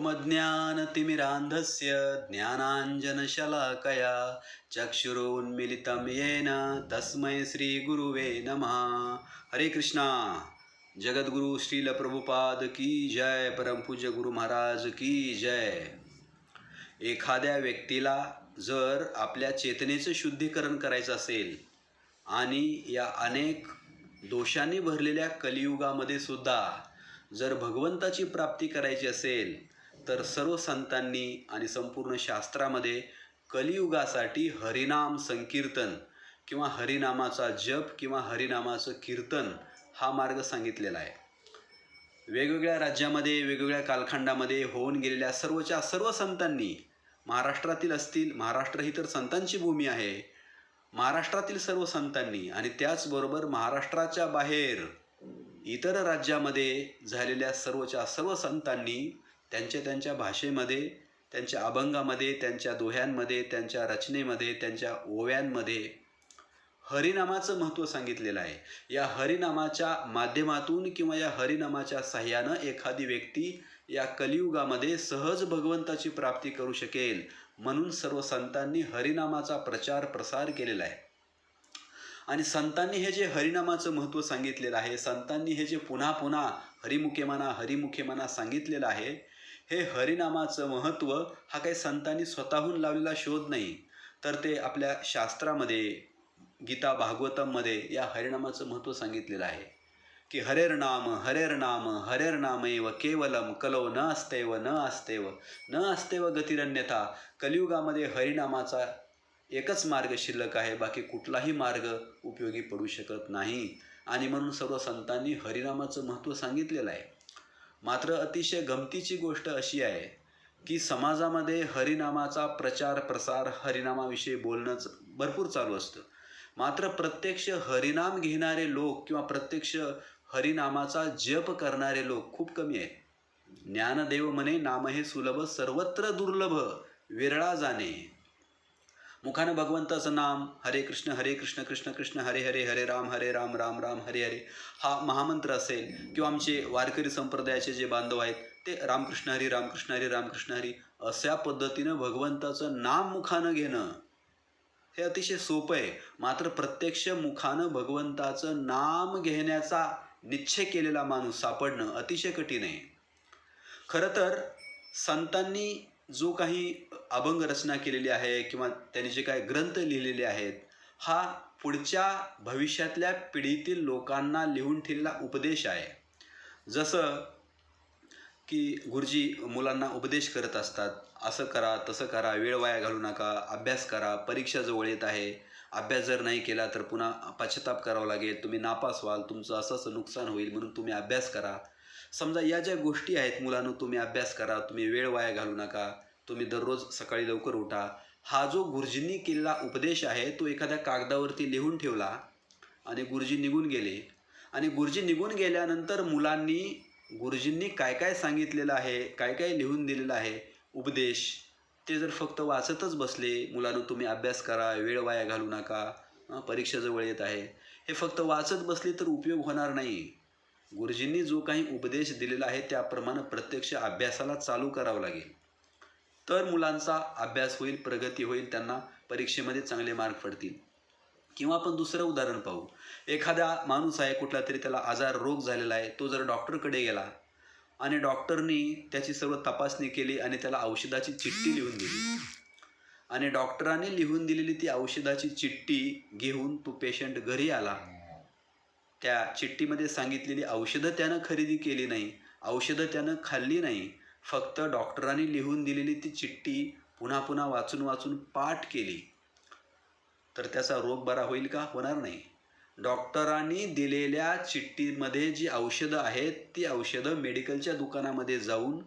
ॐ ज्ञानाञ्जनशलाकया चक्षुरोन्मिलितं येन तस्मै श्रीगुरुवे नमः। हरे कृष्णा। जगद्गुरु श्रील प्रभुपाद की जय परमपूज्य गुरु महाराज की जय। एखाद्या व्यक्तीला जर आपल्या चेतनेचं शुद्धीकरण करायचं असेल आणि या अनेक दोषांनी भरलेल्या कलियुगामध्ये सुद्धा जर भगवंताची प्राप्ती करायची असेल तर सर्व संतांनी आणि संपूर्ण शास्त्रामध्ये कलियुगासाठी हरिनाम संकीर्तन किंवा हरिनामाचा जप किंवा हरिनामाचं कीर्तन हा मार्ग सांगितलेला आहे. वेगवेगळ्या राज्यामध्ये वेगवेगळ्या कालखंडामध्ये होऊन गेलेल्या सर्वच्या सर्व संतांनी महाराष्ट्रातील असतील महाराष्ट्र ही तर संतांची भूमी आहे. महाराष्ट्रातील सर्व संतांनी आणि त्याचबरोबर महाराष्ट्राच्या बाहेर इतर राज्यामध्ये झालेल्या सर्वच्या सर्व संतांनी त्यांच्या त्यांच्या भाषेमध्ये त्यांच्या अभंगामध्ये त्यांच्या दोह्यांमध्ये त्यांच्या रचनेमध्ये त्यांच्या ओव्यांमध्ये हरिनामाचं महत्त्व सांगितलेलं आहे. या हरिनामाच्या माध्यमातून किंवा या हरिनामाच्या साह्यानं एखादी व्यक्ती या कलियुगामध्ये सहज भगवंताची प्राप्ती करू शकेल म्हणून सर्व संतांनी हरिनामाचा प्रचार प्रसार केलेला आहे. आणि संतांनी हे जे हरिनामाचं महत्त्व सांगितलेलं आहे संतांनी हे जे पुन्हा पुन्हा हरिमुखे म्हणा हरिमुखे म्हणा सांगितलेलं आहे हे हरिनामाचं महत्त्व हा काही संतांनी स्वतःहून लावलेला शोध नाही. तर ते आपल्या शास्त्रामध्ये गीता भागवतममध्ये या हरिनामाचं महत्त्व सांगितलेलं आहे. की हरेरनाम हरेरनाम हरेरनामैव केवलम कलो न अस्तेव न अस्तेव न अस्तेव गतिरन्यथा. कलियुगामध्ये हरिनामाचा एकच मार्ग शिल्लक आहे बाकी कुठलाही मार्ग उपयोगी पडू शकत नाही. आणि म्हणून सर्व संतांनी हरिनामाचं महत्त्व सांगितलेलं आहे. मात्र अतिशय गमतीची गोष्ट अशी आहे की समाजामध्ये हरिनामाचा प्रचार प्रसार हरिनामाविषयी बोलणंच भरपूर चालू असतं. मात्र प्रत्यक्ष हरिनाम घेणारे लोक किंवा प्रत्यक्ष हरिनामाचा जप करणारे लोक खूप कमी आहेत. ज्ञानदेव म्हणे नाम हे सुलभ सर्वत्र दुर्लभ विरळा जाणे. मुखानं भगवंताचं नाम हरे कृष्ण हरे कृष्ण कृष्ण कृष्ण हरे हरे हरे राम हरे राम राम राम हरे हरे हा महामंत्र असेल किंवा आमचे वारकरी संप्रदायाचे जे बांधव आहेत ते रामकृष्ण हरी रामकृष्ण हरी रामकृष्ण हरी अशा पद्धतीनं भगवंताचं नाम मुखानं घेणं हे अतिशय सोपं आहे. मात्र प्रत्यक्ष मुखानं भगवंताचं नाम घेण्याचा निश्चय केलेला माणूस सापडणं अतिशय कठीण आहे. खरं तर संतांनी जो काही अभंग रचना केलेली आहे किंवा त्यांनी जे काही ग्रंथ लिहिलेले आहेत हा पुढच्या भविष्यातल्या पिढीतील लोकांना लिहून ठेवलेला उपदेश आहे. जसं की गुरुजी मुलांना उपदेश करत असतात असं करा तसं करा वेळ वाया घालू नका अभ्यास करा परीक्षा जवळ येत आहे अभ्यास जर नाही केला तर पुन्हा पश्चाताप करावा लागेल तुम्ही नापास व्हाल तुमचं असं असं नुकसान होईल म्हणून तुम्ही अभ्यास करा. समजा या ज्या गोष्टी आहेत मुलांनो तुम्ही अभ्यास करा तुम्ही वेळ वाया घालू नका तुम्ही दररोज सकाळी लवकर उठा हा जो गुरुजींनी केलेला उपदेश आहे तो एखाद्या कागदावरती लिहून ठेवला आणि गुरुजी निघून गेले. आणि गुरुजी निघून गेल्यानंतर मुलांनी गुरुजींनी काय काय सांगितलेलं आहे काय काय लिहून दिलेलं आहे उपदेश ते जर फक्त वाचतच बसले मुलांनो तुम्ही अभ्यास करा वेळ वाया घालू नका परीक्षा जवळ येत आहे. हे फक्त वाचत बसले तर उपयोग होणार नाही. गुरुजींनी जो काही उपदेश दिलेला आहे त्याप्रमाणे प्रत्यक्ष अभ्यासाला चालू करावं लागेल. तर मुलांचा अभ्यास होईल प्रगती होईल त्यांना परीक्षेमध्ये चांगले मार्क पडतील. किंवा आपण दुसरं उदाहरण पाहू. एखादा माणूस आहे कुठला तरी त्याला आजार रोग झालेला आहे तो जर डॉक्टरकडे गेला आणि डॉक्टरनी त्याची सर्व तपासणी केली आणि त्याला औषधाची चिठ्ठी लिहून दिली. आणि डॉक्टरांनी लिहून दिलेली ती औषधाची चिठ्ठी घेऊन तो पेशंट घरी आला. त्या चिठ्ठीमध्ये सांगितलेली औषधं त्यानं खरेदी केली नाही औषधं त्यानं खाल्ली नाही. फक्त डॉक्टरांनी लिहून दिलेली ती चिठ्ठी पुन्हा पुन्हा वाचून वाचून पाठ केली. तर त्याचा रोग बरा होईल का? होणार नाही. डॉक्टरांनी दिलेल्या चिठ्ठीमध्ये जी औषधं आहेत ती औषधं मेडिकलच्या दुकानामध्ये जाऊन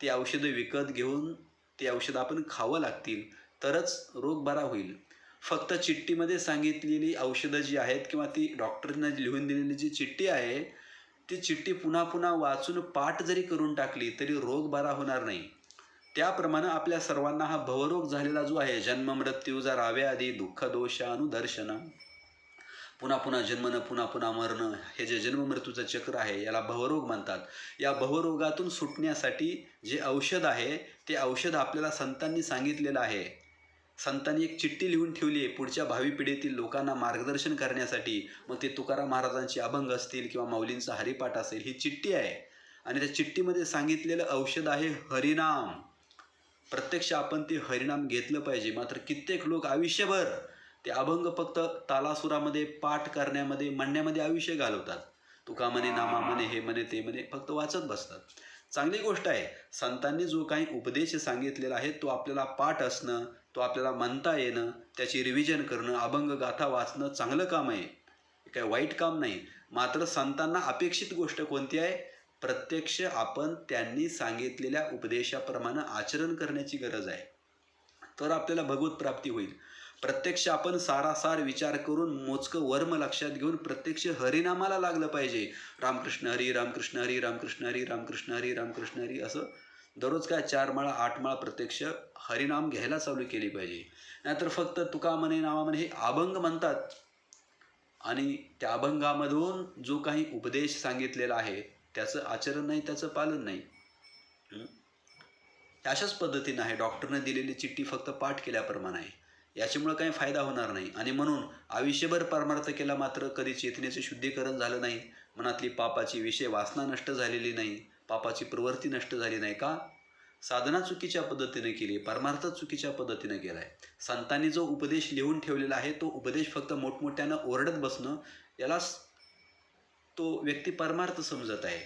ती औषधं विकत घेऊन ती औषधं आपण खावं लागतील तरच रोग बरा होईल. फक्त चिठ्ठीमध्ये सांगितलेली औषधं जी आहेत किंवा ती डॉक्टरनं लिहून दिलेली जी चिठ्ठी आहे ती चिठ्ठी पुन्हा पुन्हा वाचून पाठ जरी करून टाकली तरी रोग बरा होणार नाही. त्याप्रमाणे आपल्या सर्वांना हा भवरोग झालेला जो आहे जन्म मृत्यू जर आधी दुःख दोष अनुदर्शन पुन्हा पुन्हा जन्मनं पुन्हा पुन्हा मरणं हे जे जन्ममृत्यूचं चक्र आहे याला भवरोग म्हणतात. या भवरोगातून सुटण्यासाठी जे औषध आहे ते औषध आपल्याला संतांनी सांगितलेलं आहे. संतांनी एक चिठ्ठी लिहून ठेवली आहे पुढच्या भावी पिढीतील लोकांना मार्गदर्शन करण्यासाठी. मग ते तुकाराम महाराजांचे अभंग असतील किंवा माऊलींचा हरिपाठ असेल ही चिठ्ठी आहे. आणि त्या चिठ्ठीमध्ये सांगितलेलं औषध आहे हरिनाम. प्रत्यक्ष आपण ते हरिनाम घेतलं पाहिजे. मात्र कित्येक लोक आयुष्यभर ते अभंग फक्त तालासुरामध्ये पाठ करण्यामध्ये म्हणण्यामध्ये आयुष्य घालवतात. तुका म्हणे नामा म्हणे हे म्हणे ते म्हणे फक्त वाचत बसतात. चांगली गोष्ट आहे संतांनी जो काही उपदेश सांगितलेला आहे तो आपल्याला पाठ असणं तो आपल्याला म्हणता येणं त्याची रिव्हिजन करणं अभंग गाथा वाचणं चांगलं काम आहे. काय वाईट काम नाही. मात्र संतांना अपेक्षित गोष्ट कोणती आहे? प्रत्यक्ष आपण त्यांनी सांगितलेल्या उपदेशाप्रमाणे आचरण करण्याची गरज आहे. तर आपल्याला भगवत प्राप्ती होईल. प्रत्यक्ष आपण सारासार विचार करून मोजकं वर्म लक्षात घेऊन प्रत्यक्ष हरिनामाला लागलं पाहिजे. रामकृष्ण हरी रामकृष्ण हरी रामकृष्ण हरी रामकृष्ण हरी रामकृष्ण हरी असं दररोज काय चार माळा आठ माळा प्रत्यक्ष हरिनाम घ्यायला चालू केली पाहिजे. नाहीतर फक्त तुका म्हणे नावा म्हणे हे अभंग म्हणतात. आणि त्या अभंगामधून जो काही उपदेश सांगितलेला आहे त्याचं आचरण नाही त्याचं पालन नाही. अशाच पद्धतीनं आहे. डॉक्टरने दिलेली चिठ्ठी फक्त पाठ केल्याप्रमाणे आहे. याच्यामुळं काही फायदा होणार नाही. आणि म्हणून आयुष्यभर परमार्थ केला मात्र कधी चेतनेचे शुद्धीकरण झालं नाही. मनातली पापाची विषय वासना नष्ट झालेली नाही. पापाची प्रवृत्ती नष्ट झाली नाही का? साधना चुकीच्या पद्धतीने केली परमार्थ चुकीच्या पद्धतीने केला आहे संतांनी जो उपदेश लिहून ठेवलेला आहे तो उपदेश फक्त मोठमोठ्यानं ओरडत बसणं यालाच तो व्यक्ती परमार्थ समजत आहे.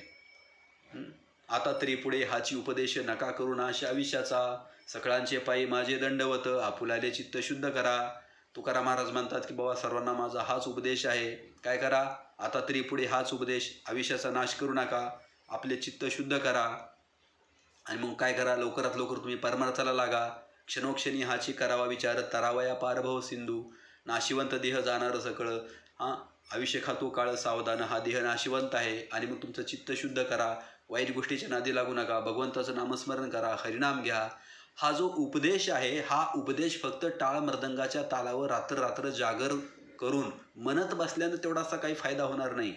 आता तरी पुढे हाची उपदेश नका करू नाश आयुष्याचा. सकळांचे पायी माझे दंडवत आपुलाले चित्त शुद्ध करा. तुकाराम महाराज म्हणतात की बाबा सर्वांना माझा हाच उपदेश आहे. काय करा? आता तरी पुढे हाच उपदेश आयुष्याचा नाश करू नका. आपले चित्त शुद्ध करा. आणि मग काय करा? लवकरात लवकर तुम्ही परमार्थाला लागा. क्षणोक्षणी हाची करावा विचार. तरावया पारभव सिंधू. नाशिवंत देह जाणार सकळ. हां आयुष्य खातो काळ सावधान. हा देह नाशिवंत आहे. आणि मग तुमचं चित्त शुद्ध करा. वाईट गोष्टीच्या नादी लागू नका. भगवंताचं नामस्मरण करा. हरिनाम घ्या. हा जो उपदेश आहे हा उपदेश फक्त टाळ मृदंगाच्या तालावर रात्र रात्र जागर करून म्हणत बसल्यानं तेवढासा काही फायदा होणार नाही.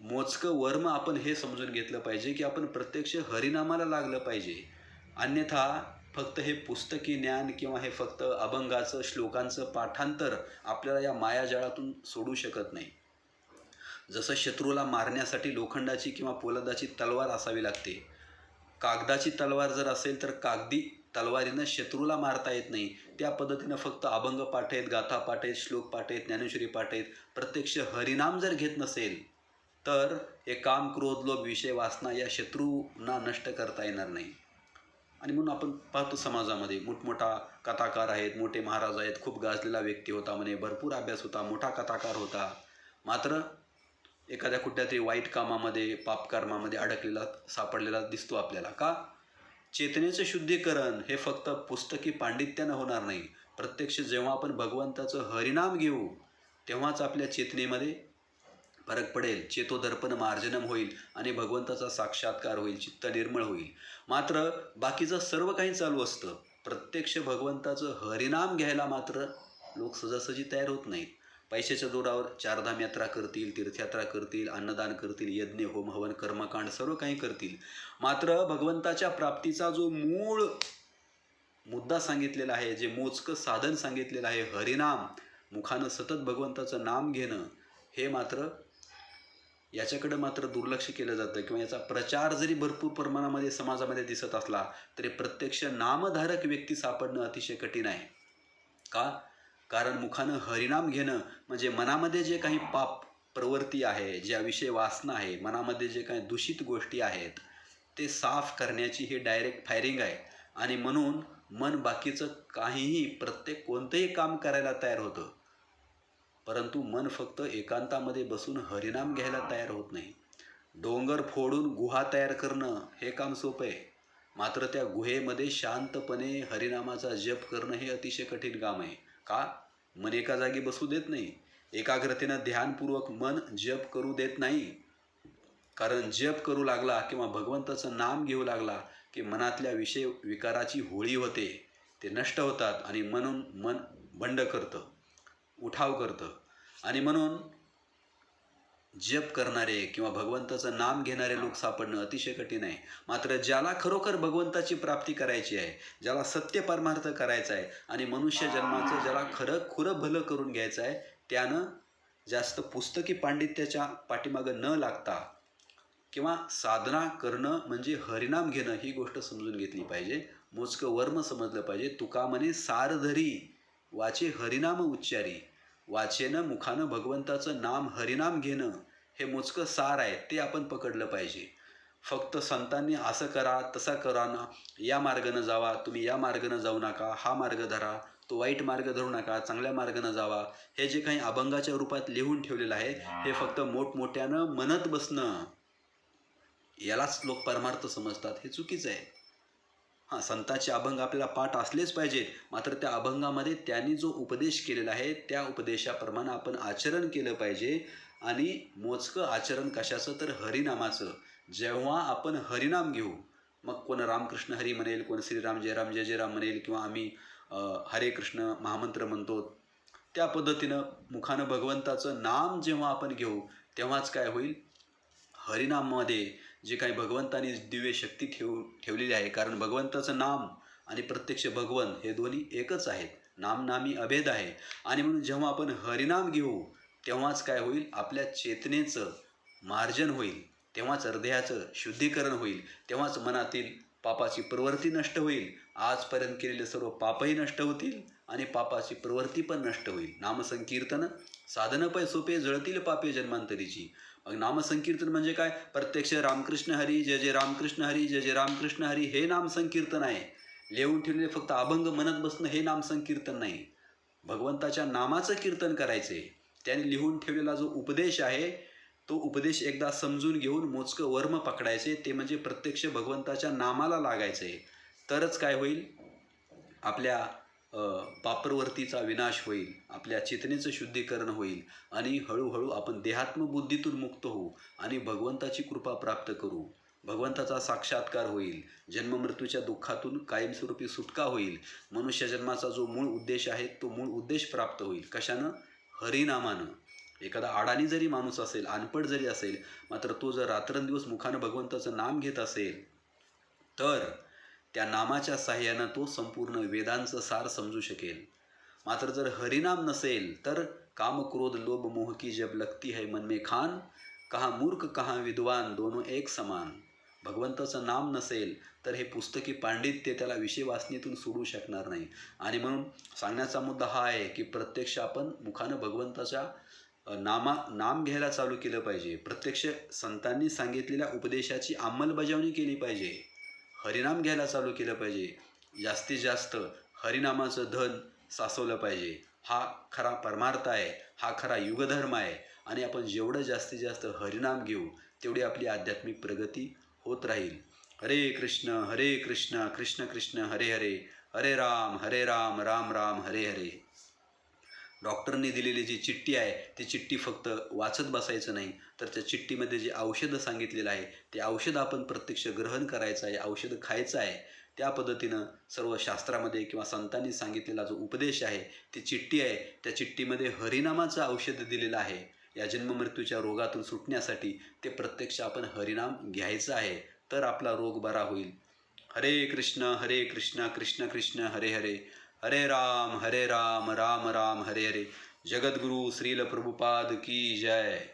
मोजकं वर्म आपण हे समजून घेतलं पाहिजे की आपण प्रत्यक्ष हरिनामाला लागलं पाहिजे. अन्यथा फक्त हे पुस्तकी ज्ञान किंवा हे फक्त अभंगाचं श्लोकांचं पाठांतर आपल्याला या मायाजाळातून सोडू शकत नाही. जसं शत्रूला मारण्यासाठी लोखंडाची किंवा पोलादाची तलवार असावी लागते. कागदाची तलवार जर असेल तर कागदी तलवारीनं शत्रूला मारता येत नाही. त्या पद्धतीनं फक्त अभंग पाठ आहेत गाथा पाठ आहेत श्लोक पाठ आहेत ज्ञानेश्वरी पाठ आहेत. प्रत्यक्ष हरिनाम जर घेत नसेल तर हे काम क्रोध लोभ विषय वासना या शत्रूंना नष्ट करता येणार नाही. आणि म्हणून आपण पाहतो समाजामध्ये मोठमोठा कथाकार आहेत मोठे महाराज आहेत खूप गाजलेला व्यक्ती होता म्हणे भरपूर अभ्यास होता मोठा कथाकार होता. मात्र एखाद्या कुठल्या तरी वाईट कामामध्ये पापकर्मामध्ये अडकलेला सापडलेला दिसतो आपल्याला. का? चेतनेचं शुद्धीकरण हे फक्त पुस्तकी पांडित्यानं होणार नाही. प्रत्यक्ष जेव्हा आपण भगवंताचं हरिनाम घेऊ तेव्हाच आपल्या चेतनेमध्ये फरक पडेल चेतो दर्पण मार्जनम होईल आणि भगवंताचा साक्षात्कार होईल चित्त निर्मळ होईल. मात्र बाकीचं सर्व काही चालू असतं. प्रत्यक्ष भगवंताचं हरिनाम घ्यायला मात्र लोक सजासजी तयार होत नाहीत. पैशाच्या जोरावर चारधाम यात्रा करतील तीर्थयात्रा करतील अन्नदान करतील यज्ञ होम हवन कर्मकांड सर्व काही करतील. मात्र भगवंताच्या प्राप्तीचा जो मूळ मुद्दा सांगितलेला आहे जे मोजकं साधन सांगितलेलं आहे हरिनाम मुखानं सतत भगवंताचं नाम घेणं हे मात्र याच्याकडे मात्र दुर्लक्ष केलं जातं किंवा याचा प्रचार जरी भरपूर प्रमाणामध्ये समाजामध्ये दिसत असला तरी प्रत्यक्ष नामधारक व्यक्ती सापडणं अतिशय कठीण आहे. का? कारण मुखानं हरिनाम घेणं म्हणजे मनामध्ये जे काही पाप प्रवृत्ती आहे ज्याविषयी वासना आहे मनामध्ये जे काही दूषित गोष्टी आहेत ते साफ करण्याची ही डायरेक्ट फायरिंग आहे. आणि म्हणून मन बाकीचं काहीही प्रत्येक कोणतंही काम करायला तयार होतं. परंतु मन फक्त एकांतामध्ये बसून हरिनाम घ्यायला तयार होत नाही. डोंगर फोडून गुहा तयार करणं हे काम सोपं आहे. मात्र त्या गुहेमध्ये शांतपणे हरिनामाचा जप करणं हे अतिशय कठीण काम आहे. का? मन एका जागी बसू देत नाही. एकाग्रतेनं ध्यानपूर्वक मन जप करू देत नाही. कारण जप करू लागला किंवा भगवंताचं नाम घेऊ लागला की मनातल्या विषय विकाराची होळी होते. ते नष्ट होतात आणि म्हणून मन बंड करतं. उठाव करतं. आणि म्हणून जप करणारे किंवा भगवंताचं नाम घेणारे लोक सापडणं अतिशय कठीण आहे. मात्र ज्याला खरोखर भगवंताची प्राप्ती करायची आहे ज्याला सत्य परमार्थ करायचा आहे आणि मनुष्य जन्माचं ज्याला खरं खुरं भलं करून घ्यायचं आहे त्यानं जास्त पुस्तकी पांडित्याच्या पाठीमागं न लागता किंवा साधना करणं म्हणजे हरिनाम घेणं ही गोष्ट समजून घेतली पाहिजे. मोजकं वर्म समजलं पाहिजे. तुका म्हणे सारधरी वाचे हरिनाम उच्चारी. वाचेनं मुखानं भगवंताचं नाम हरिनाम घेणं हे मोजकं सार आहे ते आपण पकडलं पाहिजे. फक्त संतांनी असं करा तसा करा ना. या मार्गानं जावा तुम्ही या मार्गानं जाऊ नका हा मार्ग धरा तो वाईट मार्ग धरू नका चांगल्या मार्गानं जावा. हे जे काही अभंगाच्या रूपात लिहून ठेवलेलं आहे हे फक्त मोठमोठ्यानं म्हणत बसणं यालाच लोक परमार्थ समजतात हे चुकीचं आहे. हां संतांचे अभंग आपल्याला पाठ असलेच पाहिजेत. मात्र त्या अभंगामध्ये त्यांनी जो उपदेश केलेला आहे त्या उपदेशाप्रमाणे आपण आचरण केलं पाहिजे. आणि मोजकं आचरण कशाचं? तर हरिनामाचं. जेव्हा आपण हरिनाम घेऊ मग कोण रामकृष्ण हरी म्हणेल कोण श्रीराम जयराम जय जयराम म्हणेल किंवा आम्ही हरे कृष्ण महामंत्र म्हणतो त्या पद्धतीनं मुखानं भगवंताचं नाम जेव्हा आपण घेऊ तेव्हाच काय होईल? हरिनाममध्ये जे काही भगवंतानी दिव्य शक्ती ठेव ठेवलेली आहे. कारण भगवंताचं नाम आणि प्रत्यक्ष भगवन हे दोन्ही एकच आहेत. नाम नामी अभेद आहे. आणि म्हणून जेव्हा आपण हरिनाम घेऊ तेव्हाच काय होईल? आपल्या चेतनेचं मार्जन होईल. तेव्हाच हृदयाचं शुद्धीकरण होईल. तेव्हाच मनातील पापाची प्रवृत्ती नष्ट होईल. आजपर्यंत केलेले सर्व पापही नष्ट होतील आणि पापाची प्रवृत्ती पण नष्ट होईल. नामसंकीर्तन साधनंपै सोपे जळतील पापे जन्मांतरीची. नामसंकीर्तन म्हणजे काय? प्रत्यक्ष रामकृष्ण हरी जय जय रामकृष्ण हरी जय जय रामकृष्ण हरी हे नामसंकीर्तन आहे. लिहून ठेवलेले फक्त अभंग म्हणत बसणं हे नामसंकीर्तन नाही. भगवंताच्या नामाचं कीर्तन करायचे. त्याने लिहून ठेवलेला जो उपदेश आहे तो उपदेश एकदा समजून घेऊन मोजकं वर्म पकडायचे. ते म्हणजे प्रत्यक्ष भगवंताच्या नामाला लागायचे. तरच काय होईल? आपल्या पापरवर्तीचा विनाश होईल आपल्या चेतनेचं शुद्धीकरण होईल आणि हळूहळू आपण देहात्मबुद्धीतून मुक्त होऊ आणि भगवंताची कृपा प्राप्त करू. भगवंताचा साक्षात्कार होईल. जन्ममृत्यूच्या दुःखातून कायमस्वरूपी सुटका होईल. मनुष्य जन्माचा जो मूळ उद्देश आहे तो मूळ उद्देश प्राप्त होईल. कशानं? हरिनामानं. एखादा अडाणी जरी माणूस असेल अनपड जरी असेल मात्र तो जर रात्रंदिवस मुखानं भगवंताचं नाम घेत असेल तर त्या नामाच्या साह्यानं तो संपूर्ण वेदांचं सार समजू शकेल. मात्र जर हरिनाम नसेल तर काम क्रोध लोभ मोह की जब लगती है मन में खान. कहा मूर्ख कहा विद्वान दोनों एक समान. भगवंताचं नाम नसेल तर हे पुस्तकी पांडित्य त्याला विषय वासनेतून सोडू शकणार नाही. आणि म्हणून सांगण्याचा मुद्दा हा आहे की प्रत्यक्ष आपण मुखानं भगवंताच्या नामा नाम घ्यायला चालू केलं पाहिजे. प्रत्यक्ष संतांनी सांगितलेल्या उपदेशाची अंमलबजावणी केली पाहिजे. हरिनाम घ्यायला चालू केलं पाहिजे. जास्तीत जास्त हरिनामाचं धन साचवलं पाहिजे. हा खरा परमार्थ आहे. हा खरा युगधर्म आहे. आणि आपण जेवढं जास्तीत जास्त हरिनाम घेऊ तेवढी आपली आध्यात्मिक प्रगती होत राहील. हरे कृष्ण हरे कृष्ण कृष्ण कृष्ण हरे हरे. हरे राम हरे राम राम राम हरे हरे. डॉक्टरने दिलेली जी चिठ्ठी आहे ती चिठ्ठी फक्त वाचत बसायचं नाही तर त्या चिठ्ठीमध्ये जे औषधं सांगितलेलं आहे ते औषध आपण प्रत्यक्ष ग्रहण करायचं आहे औषधं खायचं आहे त्या पद्धतीनं सर्व शास्त्रामध्ये किंवा संतांनी सांगितलेला जो उपदेश आहे ती चिठ्ठी आहे त्या चिठ्ठीमध्ये हरिनामाचं औषध दिलेलं आहे. या जन्ममृत्यूच्या रोगातून सुटण्यासाठी ते प्रत्यक्ष आपण हरिनाम घ्यायचं आहे तर आपला रोग बरा होईल. हरे कृष्ण हरे कृष्ण कृष्ण कृष्ण हरे हरे. हरे राम हरे राम राम राम हरे हरे. जगद्गुरु श्रील प्रभुपाद की जय.